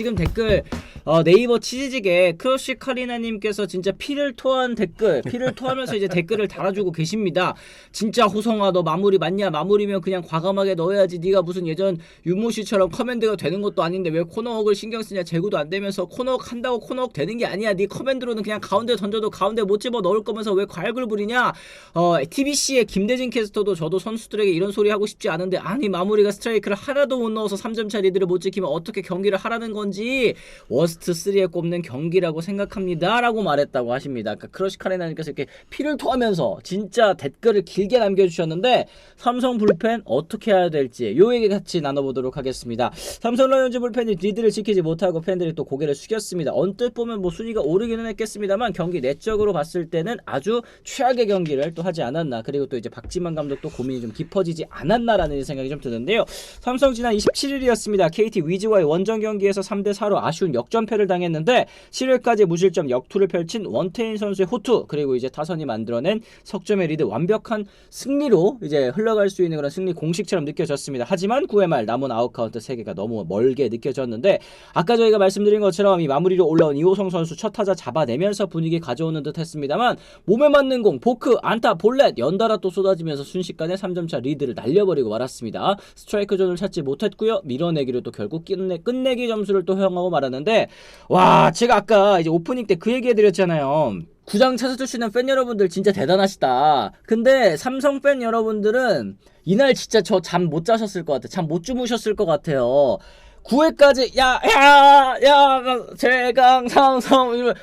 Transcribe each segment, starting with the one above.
지금 댓글 어, 네이버 치즈직에 크러쉬 카리나님께서 진짜 피를 토한 댓글, 피를 토하면서 이제 댓글을 달아주고 계십니다. 진짜 호성아 너 마무리 맞냐? 마무리면 그냥 과감하게 넣어야지. 네가 무슨 예전 윤모 씨처럼 커맨드가 되는 것도 아닌데 왜 코너웍을 신경 쓰냐? 재구도 안 되면서 코너웍 한다고 코너웍 되는 게 아니야. 네 커맨드로는 그냥 가운데 던져도 가운데 못 집어 넣을 거면서 왜 과욕을 부리냐? 어, TBC의 김대진 캐스터도 저도 선수들에게 이런 소리 하고 싶지 않은데 아니 마무리가 스트라이크를 하나도 못 넣어서 3점 차 리드를 못 지키면 어떻게 경기를 하라는 건지 워스 트 3에 꼽는 경기라고 생각합니다 라고 말했다고 하십니다. 그러니까 크러쉬 카레나님께서 이렇게 피를 토하면서 진짜 댓글을 길게 남겨주셨는데 삼성 불펜 어떻게 해야 될지 요 얘기 같이 나눠보도록 하겠습니다. 삼성 라이온즈 불펜이 리드를 지키지 못하고 팬들이 또 고개를 숙였습니다. 언뜻 보면 뭐 순위가 오르기는 했겠습니다만 경기 내적으로 봤을 때는 아주 최악의 경기를 또 하지 않았나. 그리고 또 이제 박지만 감독도 고민이 좀 깊어지지 않았나라는 생각이 좀 드는데요. 삼성 지난 27일이었습니다. KT 위즈와의 원정 경기에서 3대 4로 아쉬운 역전 패를 당했는데 7회까지 무실점 역투를 펼친 원태인 선수의 호투 그리고 이제 타선이 만들어낸 석점의 리드 완벽한 승리로 이제 흘러갈 수 있는 그런 승리 공식처럼 느껴졌습니다. 하지만 9회 말 남은 아웃카운트 3개가 너무 멀게 느껴졌는데 아까 저희가 말씀드린 것처럼 이 마무리로 올라온 이호성 선수 첫 타자 잡아내면서 분위기 가져오는 듯 했습니다만 몸에 맞는 공, 포크, 안타, 볼넷 연달아 또 쏟아지면서 순식간에 3점차 리드를 날려버리고 말았습니다. 스트라이크 존을 찾지 못했고요. 밀어내기로 또 결국 끝내, 끝내기 점수를 또 허용하고 말았는데 와 제가 아까 이제 오프닝 때 그 얘기 해드렸잖아요. 구장 찾아주시는 팬 여러분들 진짜 대단하시다. 근데 삼성 팬 여러분들은 이날 진짜 저 잠 못 자셨을 것 같아. 잠못 주무셨을 것 같아요. 9회까지 야 야 야 제강 삼성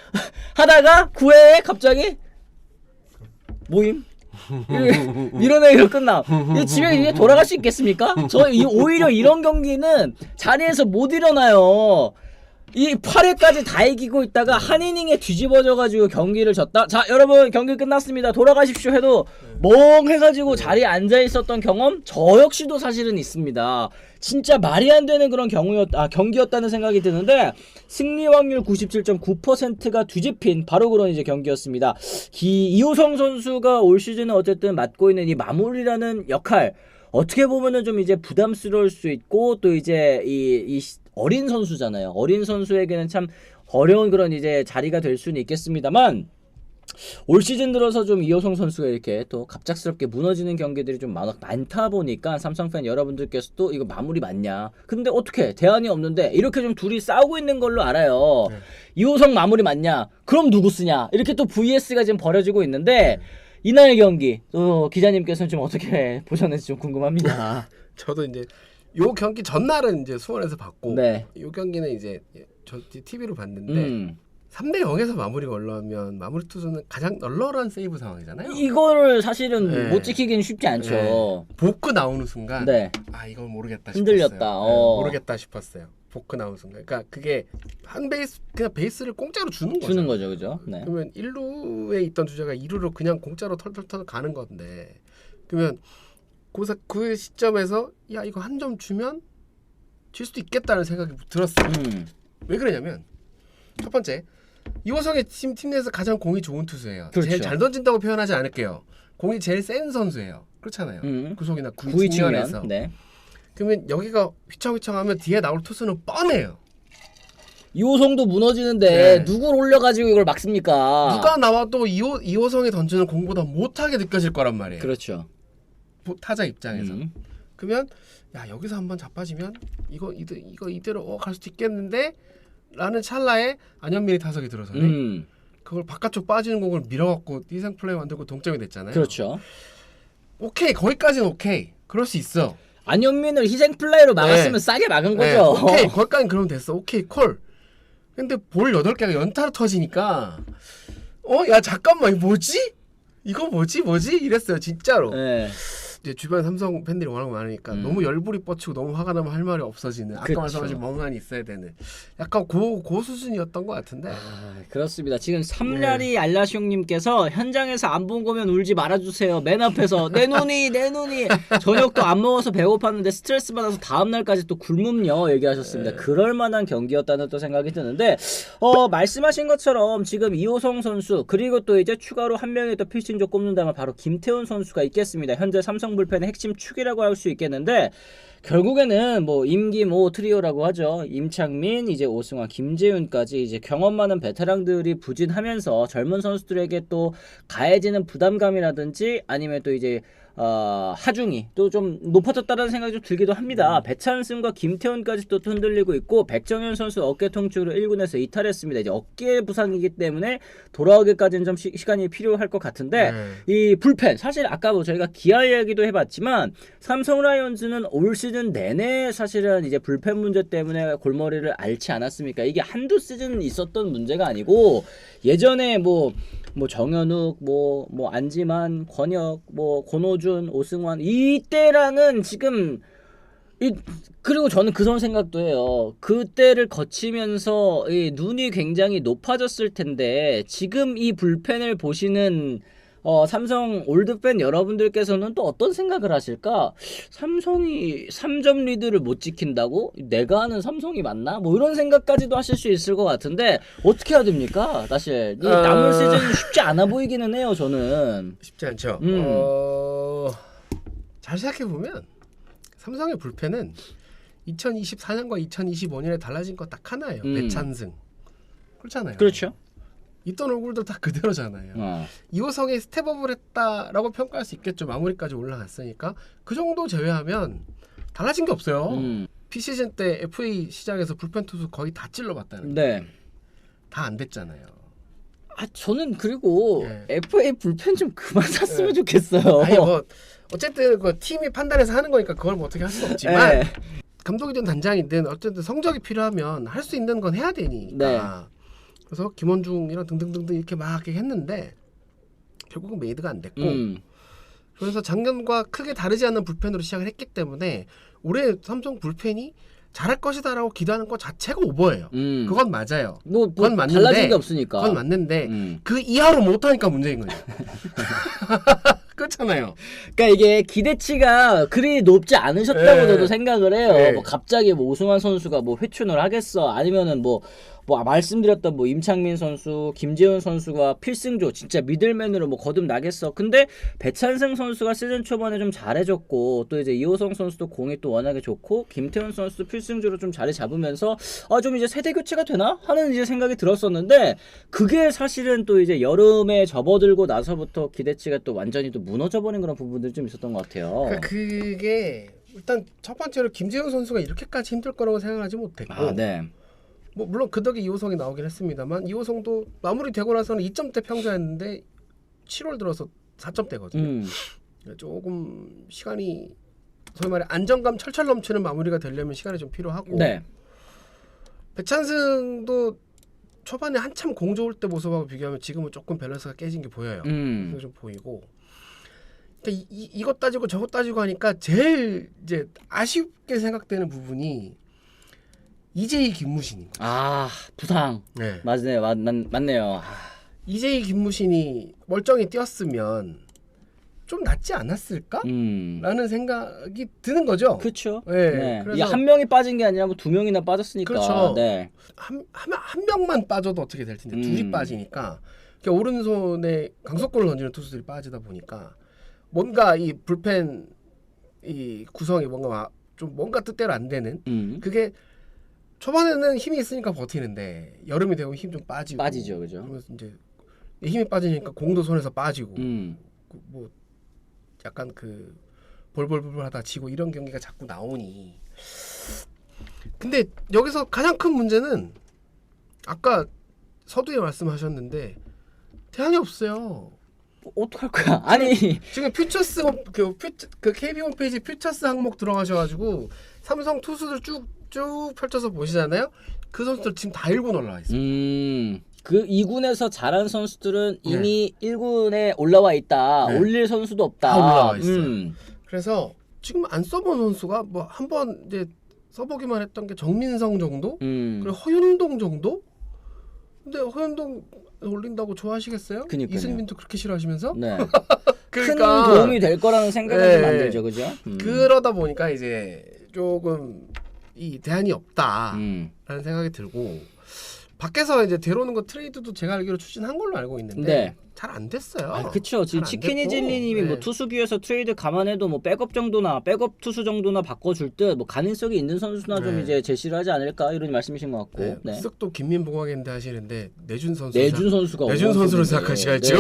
하다가 9회에 갑자기 모임 밀어내기로 끝나. 이 집에 이제 돌아갈 수 있겠습니까? 저 이- 오히려 이런 경기는 자리에서 못 일어나요. 이 8회까지 다 이기고 있다가 한 이닝에 뒤집어져가지고 경기를 졌다. 자, 여러분 경기 끝났습니다. 돌아가십시오 해도 멍해가지고 자리에 앉아 있었던 경험 저 역시도 사실은 있습니다. 진짜 말이 안 되는 그런 경우였 아 경기였다는 생각이 드는데 승리 확률 97.9%가 뒤집힌 바로 그런 이제 경기였습니다. 기 이호성 선수가 올 시즌은 어쨌든 맡고 있는 이 마무리라는 역할 어떻게 보면은 좀 이제 부담스러울 수 있고 또 이제 이, 이 시- 어린 선수잖아요. 어린 선수에게는 참 어려운 그런 이제 자리가 될 수는 있겠습니다만 올 시즌 들어서 좀 이호성 선수가 이렇게 또 갑작스럽게 무너지는 경기들이 좀 많, 많다 보니까 삼성 팬 여러분들께서도 이거 마무리 맞냐? 근데 어떻게 대안이 없는데 이렇게 좀 둘이 싸우고 있는 걸로 알아요. 이호성 마무리 맞냐? 그럼 누구 쓰냐? 이렇게 또 VS가 지금 벌어지고 있는데 이날 경기 또 기자님께서는 좀 어떻게 보셨는지 좀 궁금합니다. 저도 이제 요 경기 전날은 이제 수원에서 봤고 네. 요 경기는 이제 저 TV로 봤는데 음. 3대 0에서 마무리가 올라오면 마무리 투수는 가장 널널한 세이브 상황이잖아요. 이거를 사실은 네. 못 지키기는 쉽지 않죠. 네. 보크 나오는 순간 네. 아 이건 모르겠다 흔들렸다. 싶었어요. 어. 네, 모르겠다 싶었어요. 보크 나오는 순간. 그러니까 그게 한 베이스 그냥 베이스를 공짜로 주는 거죠. 주는 거죠, 그죠? 네. 그러면 1루에 있던 주자가 2루로 그냥 공짜로 털털털 가는 건데 그러면 그, 사- 그 시점에서 야 이거 한 점 주면 질 수도 있겠다는 생각이 들었어요. 음. 왜 그러냐면 첫 번째 이호성의 팀, 팀 내에서 가장 공이 좋은 투수예요. 그렇죠. 제일 잘 던진다고 표현하지 않을게요. 공이 제일 센 선수예요. 그렇잖아요. 음. 구속이나 구위 구위 측면에서. 측면. 네. 그러면 여기가 휘청휘청하면 뒤에 나올 투수는 뻔해요. 이호성도 무너지는데 네. 누굴 올려가지고 이걸 막습니까? 누가 나와도 이호, 이호성이 던지는 공보다 못하게 느껴질 거란 말이에요. 그렇죠. 보- 타자 입장에서. 음. 그러면 야 여기서 한번 자빠지면 이거 이대, 이거 이대로 어, 갈 수도 있겠는데 라는 찰나에 안현민이 타석에 들어서네 음. 그걸 바깥쪽 빠지는 공을 밀어갖고 희생 플레이 만들고 동점이 됐잖아요. 그렇죠. 오케이 거기까지는 오케이 그럴 수 있어. 안현민을 희생 플라이로 막았으면 네. 싸게 막은 네, 거죠. 오케이 거기까지 그러면 됐어. 오케이 콜. 근데 볼 여덟 개가 연타로 터지니까 어 야 잠깐만 이거 뭐지? 이거 뭐지 뭐지 이랬어요 진짜로. 네. 이제 주변 삼성 팬들이 워낙 많으니까 음. 너무 열불이 뻗치고 너무 화가 나면 할 말이 없어지는 아까. 말씀하신 멍하니 있어야 되는 약간 고, 고 수준이었던 것 같은데 아, 그렇습니다. 지금 삼라리 알라숑님께서 현장에서 안 본 거면 울지 말아주세요. 맨 앞에서 내 눈이 내 눈이 저녁도 안 먹어서 배고팠는데 스트레스 받아서 다음 날까지 또 굶음요 얘기하셨습니다. 그럴 만한 경기였다는 또 생각이 드는데 어 말씀하신 것처럼 지금 이호성 선수 그리고 또 이제 추가로 한 명의 또 필신조 꼽는다면 바로 김태훈 선수가 있겠습니다. 현재 삼성 불펜의 핵심 축이라고 할 수 있겠는데 결국에는 뭐 임기모 트리오라고 하죠. 임창민, 이제 오승환, 김재윤까지 이제 경험 많은 베테랑들이 부진하면서 젊은 선수들에게 또 가해지는 부담감이라든지 아니면 또 이제 어, 하중이 또 좀 높아졌다는 생각이 좀 들기도 합니다. 배찬승과 김태훈까지 또 흔들리고 있고 백정현 선수 어깨 통증으로 1군에서 이탈했습니다. 이제 어깨 부상이기 때문에 돌아오기까지는 좀 시, 간이 필요할 것 같은데 네. 이 불펜 사실 아까 뭐 저희가 기아 이야기도 해봤지만 삼성 라이온즈는 올 시즌 내내 사실은 이제 불펜 문제 때문에 골머리를 앓지 않았습니까? 이게 한두 시즌 있었던 문제가 아니고 예전에 뭐 뭐 정현욱 뭐 뭐 안지만 권혁 뭐 권호준 오승환 이때랑은 지금 이 그리고 저는 그런 생각도 해요. 그때를 거치면서 이 눈이 굉장히 높아졌을 텐데 지금 이 불펜을 보시는 어, 삼성 올드팬 여러분들께서는 또 어떤 생각을 하실까? 삼성이 3점 리드를 못 지킨다고? 내가 아는 삼성이 맞나? 뭐 이런 생각까지도 하실 수 있을 것 같은데 어떻게 해야 됩니까? 사실 이 남은 어. 시즌 쉽지 않아 보이기는 해요. 저는. 쉽지 않죠. 음. 어, 잘 생각해 보면 삼성의 불펜은 2024년과 2025년에 달라진 거딱 하나예요. 음. 배찬승. 그렇잖아요. 그렇죠. 있던 얼굴도 다 그대로잖아요. 어. 이호성이 스텝업을 했다라고 평가할 수 있겠죠. 마무리까지 올라갔으니까 그 정도 제외하면 달라진 게 없어요. 음. 피시즌 때 FA 시장에서 불펜 투수 거의 다 찔러봤다는 네. 다안 됐잖아요. 아 저는 그리고 예. FA 불펜 좀 그만 샀으면 예. 좋겠어요. 아니 뭐 어쨌든 그 팀이 판단해서 하는 거니까 그걸 뭐 어떻게 할 수 없지만 예. 감독이든 단장이든 어쨌든 성적이 필요하면 할 수 있는 건 해야 되니까. 네. 그래서 김원중이랑 등등등등 이렇게 막 이렇게 했는데 결국은 메이드가 안 됐고 음. 그래서 작년과 크게 다르지 않는 불펜으로 시작을 했기 때문에 올해 삼성 불펜이 잘할 것이다라고 기대하는 것 자체가 오버예요. 음. 그건 맞아요. 뭐, 뭐 그건 맞는데, 달라진 게 없으니까. 그건 맞는데 음. 그 이하로 못하니까 문제인 거예요. 그렇잖아요. 그러니까 이게 기대치가 그리 높지 않으셨다고 네. 저도 생각을 해요. 네. 뭐 갑자기 뭐 오승환 선수가 뭐 회춘을 하겠어, 아니면은 뭐. 뭐 말씀드렸던 뭐 임창민 선수, 김재훈 선수가 필승조 진짜 미들맨으로 뭐 거듭 나겠어. 근데 배찬승 선수가 시즌 초반에 좀 잘해줬고 또 이제 이호성 선수도 공이 또 워낙에 좋고 김태훈 선수도 필승조로 좀 자리 잡으면서 아 좀 이제 세대 교체가 되나 하는 이제 생각이 들었었는데 그게 사실은 또 이제 여름에 접어들고 나서부터 기대치가 또 완전히 또 무너져 버린 그런 부분들이 좀 있었던 것 같아요. 그러니까 그게 일단 첫 번째로 김재훈 선수가 이렇게까지 힘들 거라고 생각하지 못했고 아, 네. 뭐 물론 그 덕에 이호성이 나오긴 했습니다만 이호성도 마무리되고 나서는 2점대 평자였는데 7월 들어서 4점대거든요. 음. 조금 시간이 소위 말해 안정감 철철 넘치는 마무리가 되려면 시간이 좀 필요하고 네. 배찬승도 초반에 한참 공 좋을 때 모습하고 비교하면 지금은 조금 밸런스가 깨진 게 보여요. 음. 그게 좀 보이고 그러니까 이, 이, 이것 따지고 저것 따지고 하니까 제일 이제 아쉽게 생각되는 부분이 이재희 김무신인 거예요. 아, 부상. 네. 맞네요. 맞, 맞, 맞 네요. 아, 이재희 김무신이 멀쩡히 뛰었으면 좀 낫지 않았을까? 음. 라는 생각이 드는 거죠. 그렇죠. 네, 네. 그래서- 한 명이 빠진 게 아니라 뭐 두 명이나 빠졌으니까. 그렇죠. 네. 한, 한, 한 명만 빠져도 어떻게 될 텐데 음. 둘이 빠지니까 그러니까 오른손에 강속골을 던지는 투수들이 빠지다 보니까 뭔가 이 불펜 이 구성이 뭔가 막좀 뭔가 뜻대로 안 되는 음. 그게 초반에는 힘이 있으니까 버티는데 여름이 되면 힘좀 빠지고 빠지죠. 그죠? 그러면서 이제 힘이 빠지니까 공도 손에서 빠지고 음. 그 뭐 약간 그 볼볼볼볼 하다 지고 이런 경기가 자꾸 나오니 근데 여기서 가장 큰 문제는 아까 서두에 말씀하셨는데 대안이 없어요. 뭐 어떡할 거야? 아니, 지금 퓨처스 홈- 그, 퓨처, 그 KB 홈페이지 퓨처스 항목 들어가셔가지고 삼성 투수들 쭉 쭉 펼쳐서 보시잖아요. 그 선수들 지금 다 1군 올라와 있어요. 음. 그 2군에서 잘한 선수들은 이미 1군에 올라와 있다. 네. 올릴 선수도 없다. 다 올라와 있어요. 음. 그래서 지금 안 써본 선수가 뭐 한 번 이제 써보기만 했던 게 정민성 정도 음. 그리고 허윤동 정도 근데 허윤동 올린다고 좋아하시겠어요? 그니까요. 이승민도 그렇게 싫어하시면서 네. 그러니까 큰 도움이 될 거라는 생각은 좀 네. 만들죠. 그죠? 음. 그러다 보니까 이제 조금 이 대안이 없다라는 음. 생각이 들고 밖에서 이제 데려오는 거 트레이드도 제가 알기로 추진한 걸로 알고 있는데 네. 잘안 됐어요. 아, 그쵸. 지금 잘안 치킨이 됐고. 젤리님이 뭐 네. 투수기에서 트레이드 감안해도 뭐 백업 정도나 백업 투수 정도나 바꿔줄 듯 뭐 가능성이 있는 선수나 좀 네. 이제 제시를 하지 않을까 이런 말씀이신 것 같고. 네. 네. 쓱도 김민보가겠는데 하시는데 내준 선수 내준 선수가 내준. 선수로 생각하셔야죠.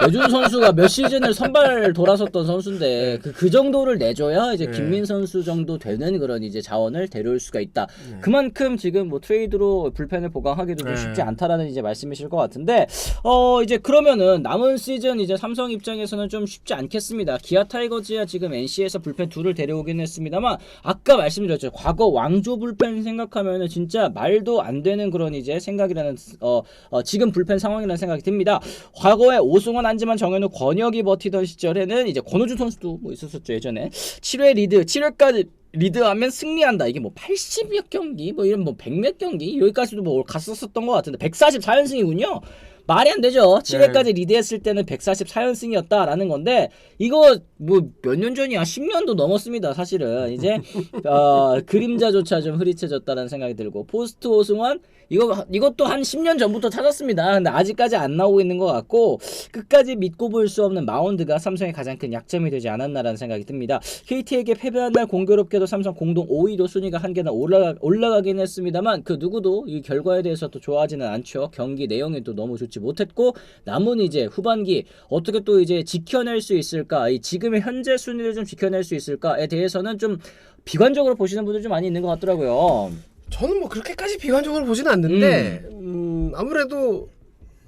네. 내준 선수가 몇 시즌을 선발 돌아섰던 선수인데 그, 그 정도를 내줘야 이제 네. 김민 선수 정도 되는 그런 이제 자원을 데려올 수가 있다. 네. 그만큼 지금 뭐 트레이드로 불펜을 보강하기도 좀 네. 쉽지 않다라는 이제 말씀이실 것 같은데 어 이제 그러면은 남은 시즌 이제 삼성 입장에서는 좀 쉽지 않겠습니다. 기아 타이거즈야 지금 NC에서 불펜 둘을 데려오긴 했습니다만 아까 말씀드렸죠. 과거 왕조 불펜 생각하면은 진짜 말도 안 되는 그런 이제 생각이라는 어, 어 지금 불펜 상황이라는 생각이 듭니다. 과거에 오승원 안지만 정현우 권혁이 버티던 시절에는 이제 권호준 선수도 뭐 있었었죠 예전에 7회 리드 7회까지 리드하면 승리한다. 이게 뭐 80몇 경기, 뭐 이런 뭐 100몇 경기 여기까지도 뭐 갔었었던 것 같은데 144연승이군요. 말이 안 되죠. 7회까지 리드했을 때는 144연승이었다라는 건데 이거 뭐 몇 년 전이야? 10년도 넘었습니다. 사실은 이제 어, 그림자조차 좀 흐릿해졌다는 생각이 들고 포스트 오승환 이거 이것도 한 10년 전부터 찾았습니다. 근데 아직까지 안 나오고 있는 것 같고 끝까지 믿고 볼 수 없는 마운드가 삼성의 가장 큰 약점이 되지 않았나라는 생각이 듭니다. KT에게 패배한 날 공교롭게도 삼성 공동 5위로 순위가 한 계단 올라가, 올라가긴 했습니다만 그 누구도 이 결과에 대해서 또 좋아하지는 않죠. 경기 내용이 또 너무 좋지 못했고 남은 이제 후반기 어떻게 또 이제 지켜낼 수 있을까? 이 지금의 현재 순위를 좀 지켜낼 수 있을까에 대해서는 좀 비관적으로 보시는 분들 좀 많이 있는 것 같더라고요. 저는 뭐 그렇게까지 비관적으로 보지는 않는데 음, 아무래도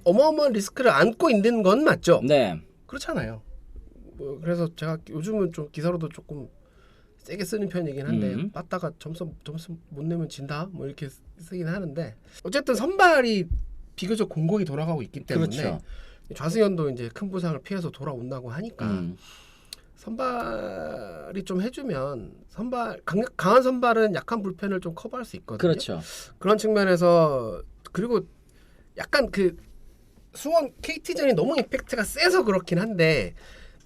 어마어마한 리스크를 안고 있는 건 맞죠. 네. 그렇잖아요. 뭐 그래서 제가 요즘은 좀 기사로도 조금 세게 쓰는 편이긴 한데 음. 빠따가 점수 점수 못 내면 진다 뭐 이렇게 쓰긴 하는데 어쨌든 선발이 비교적 공공이 돌아가고 있기 때문에 그렇죠. 좌승현도 이제 큰 부상을 피해서 돌아온다고 하니까 음. 선발이 좀 해주면 선발 강, 강한 선발은 약한 불펜을 좀 커버할 수 있거든요. 그렇죠. 그런 측면에서 그리고 약간 그 수원 KT전이 너무 임팩트가 세서 그렇긴 한데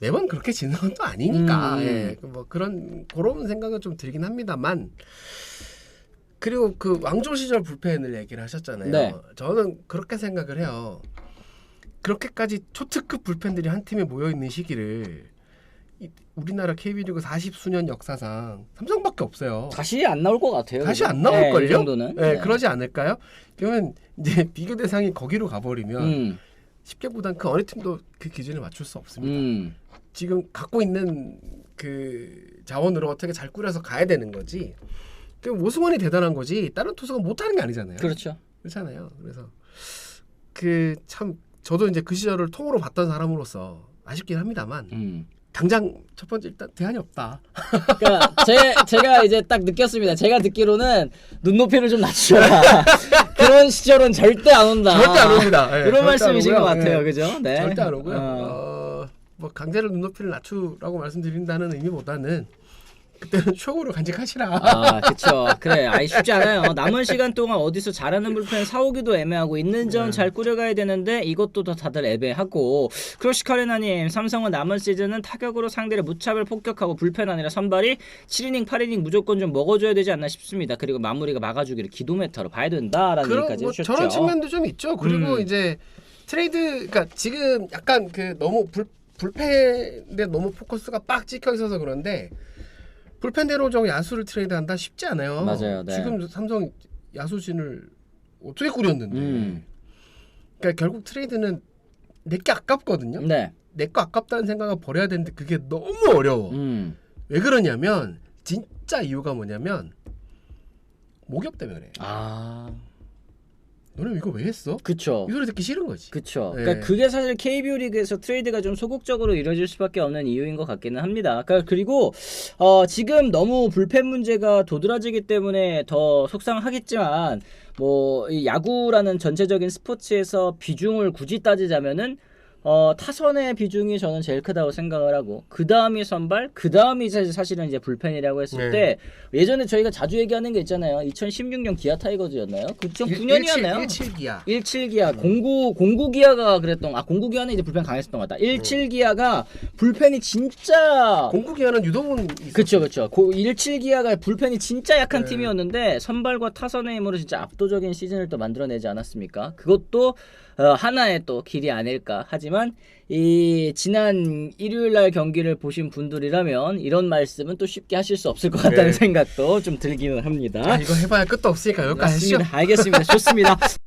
매번 그렇게 지는 건 또 아니니까 음. 예, 그뭐 그런 그런 생각은 좀 들긴 합니다만 그리고 그 왕조 시절 불펜을 얘기를 하셨잖아요. 네. 저는 그렇게 생각을 해요. 그렇게까지 초특급 불펜들이 한 팀에 모여 있는 시기를 이- 우리나라 KB리그 40수년 역사상 삼성밖에 없어요. 다시 안 나올 것 같아요. 다시 그죠? 안 나올 걸요? 네, 이 정도는. 네, 그러지 않을까요? 그러면 이제 비교 대상이 거기로 가버리면 음, 쉽게 보단 그 어느 팀도 그 기준에 맞출 수 없습니다. 음, 지금 갖고 있는 그 자원으로 어떻게 잘 꾸려서 가야 되는 거지. 그 오승원이 대단한 거지 다른 투수가 못하는 게 아니잖아요. 그렇죠. 그렇잖아요. 그래서 그 참 저도 이제 그 시절을 통으로 봤던 사람으로서 아쉽긴 합니다만 음. 당장 첫 번째 일단 대안이 없다. 그러니까 제 제가 이제 딱 느꼈습니다. 제가 듣기로는 눈높이를 좀 낮춰라. 그런 시절은 절대 안 온다. 절대 안 옵니다. 예, 절대 그런 안 말씀이신 것 오고요. 같아요, 예. 그죠? 네. 절대 안 오고요. 어. 어, 뭐 강제로 눈높이를 낮추라고 말씀드린다는 의미보다는 그때는 추억으로 간직하시라. 아, 그쵸. 그래. 아이, 쉽지 않아요. 남은 시간 동안 어디서 잘하는 불펜 사오기도 애매하고, 있는 점 네. 잘 꾸려가야 되는데, 이것도 다 다들 애매하고, 크로시카레나님, 삼성은 남은 시즌은 타격으로 상대를 무차별 폭격하고, 불펜 아니라 선발이 7이닝, 8이닝 무조건 좀 먹어줘야 되지 않나 싶습니다. 그리고 마무리가 막아주기를 기도메타로 봐야 된다라는 얘기까지 뭐 해주셨죠. 저런 측면도 좀 있죠. 그리고 음. 이제 트레이드, 그러니까 지금 약간 그 너무 불 불펜에 너무 포커스가 빡 찍혀 있어서 그런데 불펜 대로 저 야수를 트레이드한다 쉽지 않아요. 맞아요, 네. 지금 삼성 야수진을 어떻게 꾸렸는데, 음. 그러니까 결국 트레이드는 내게 아깝거든요. 네. 내거 아깝다는 생각을 버려야 되는데 그게 너무 어려워. 음. 왜 그러냐면 진짜 이유가 뭐냐면 목욕 때문에 그래. 아. 너네 이거 왜 했어? 그쵸. 이 소리 듣기 싫은 거지. 그쵸. 네. 그러니까 그게 사실 KBO 리그에서 트레이드가 좀 소극적으로 이루어질 수밖에 없는 이유인 것 같기는 합니다. 그러니까 그리고 어, 지금 너무 불펜 문제가 도드라지기 때문에 더 속상하겠지만 뭐이 야구라는 전체적인 스포츠에서 비중을 굳이 따지자면은 어, 타선의 비중이 저는 제일 크다고 생각을 하고 그 다음이 선발, 그 다음이 사실은 이제 불펜이라고 했을 네. 때 예전에 저희가 자주 얘기하는 게 있잖아요. 2016년 기아 타이거즈였나요? 그 2009년이었나요? 17기야. 17기아 공구 공구 기아가 그랬던 아 공구 기아는 이제 불펜 강했었던 것 같다. 17기아가 불펜이 진짜 공구 기아는 유도분 그렇죠, 그렇죠. 17기아가 불펜이 진짜 약한 네. 팀이었는데 선발과 타선의 힘으로 진짜 압도적인 시즌을 또 만들어내지 않았습니까? 그것도 어, 하나의 또 길이 아닐까. 하지만 이 지난 일요일 날 경기를 보신 분들이라면 이런 말씀은 또 쉽게 하실 수 없을 것 같다는 네. 생각도 좀 들기는 합니다. 아, 이거 해봐야 끝도 없으니까 여기까지 하시죠. 알겠습니다. 좋습니다.